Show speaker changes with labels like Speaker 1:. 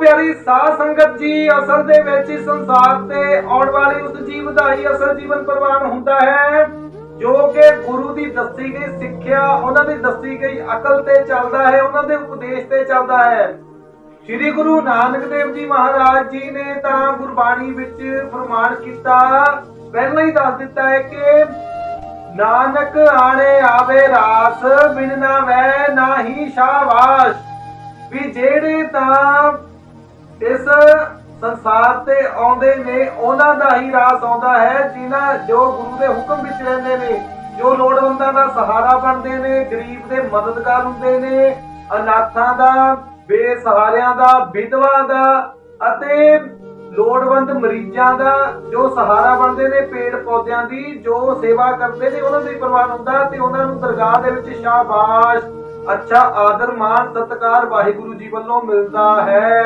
Speaker 1: ਪਿਆਰੀ ਸਾਧ ਸੰਗਤ ਜੀ, ਅਸਲ ਦੇ ਵਿੱਚ ਇਸ ਸੰਸਾਰ ਤੇ ਆਉਣ ਵਾਲੀ ਉਸ ਜੀਵ ਦਾ ਅਸਲ ਜੀਵਨ ਪ੍ਰਵਾਨ ਹੁੰਦਾ ਹੈ, ਜੋ ਕਿ ਗੁਰੂ ਦੀ ਦੱਸੀ ਗਈ ਸਿੱਖਿਆ, ਉਹਨਾਂ ਦੀ ਦੱਸੀ ਗਈ ਅਕਲ ਤੇ ਚੱਲਦਾ ਹੈ, ਉਹਨਾਂ ਦੇ ਉਪਦੇਸ਼ ਤੇ ਚੱਲਦਾ ਹੈ। ਸ੍ਰੀ ਗੁਰੂ ਨਾਨਕ ਦੇਵ ਜੀ ਮਹਾਰਾਜ ਜੀ ਨੇ ਤਾਂ ਗੁਰਬਾਣੀ ਵਿੱਚ ਫਰਮਾਨ ਕੀਤਾ, ਪਹਿਲਾਂ ਹੀ ਦੱਸ ਦਿੱਤਾ ਹੈ ਕਿ ਨਾਨਕ ਆਣੇ ਆਵੇ ਰਾਸ, ਬਿਨ ਨਾ ਵੈ ਨਾਹੀ ਸ਼ਾਬਾਸ਼। ਇਸ ਸੰਸਾਰ ਤੇ ਆਉਂਦੇ ਨੇ, ਉਹਨਾਂ ਦਾ ਹੀ ਰਾਸ ਆਉਂਦਾ ਹੈ, ਜਿਨ੍ਹਾਂ ਜੋ ਗੁਰੂ ਦੇ ਹੁਕਮ ਵਿੱਚ ਰਹਿੰਦੇ ਨੇ, ਜੋ ਲੋੜਵੰਦਾਂ ਦਾ ਸਹਾਰਾ ਬਣਦੇ ਨੇ, ਗਰੀਬ ਦੇ ਮਦਦਗਾਰ ਹੁੰਦੇ ਨੇ, ਅਨਾਥਾਂ ਦਾ, ਬੇਸਹਾਰਿਆਂ ਦਾ, ਵਿਧਵਾ ਦਾ ਅਤੇ ਲੋੜਵੰਦ ਮਰੀਜ਼ਾਂ ਦਾ ਜੋ ਸਹਾਰਾ ਬਣਦੇ ਨੇ, ਪੇੜ ਪੌਦਿਆਂ ਦੀ ਜੋ ਸੇਵਾ ਕਰਦੇ ਨੇ, ਉਹਨਾਂ ਦੇ ਪ੍ਰਵਾਨ ਹੁੰਦਾ ਤੇ ਉਹਨਾਂ ਨੂੰ ਦਰਗਾਹ ਦੇ ਵਿੱਚ ਸ਼ਾਬਾਸ਼, ਅੱਛਾ, ਆਦਰ ਮਾਨ ਸਤਿਕਾਰ ਵਾਹਿਗੁਰੂ ਜੀ ਵੱਲੋਂ ਮਿਲਦਾ ਹੈ।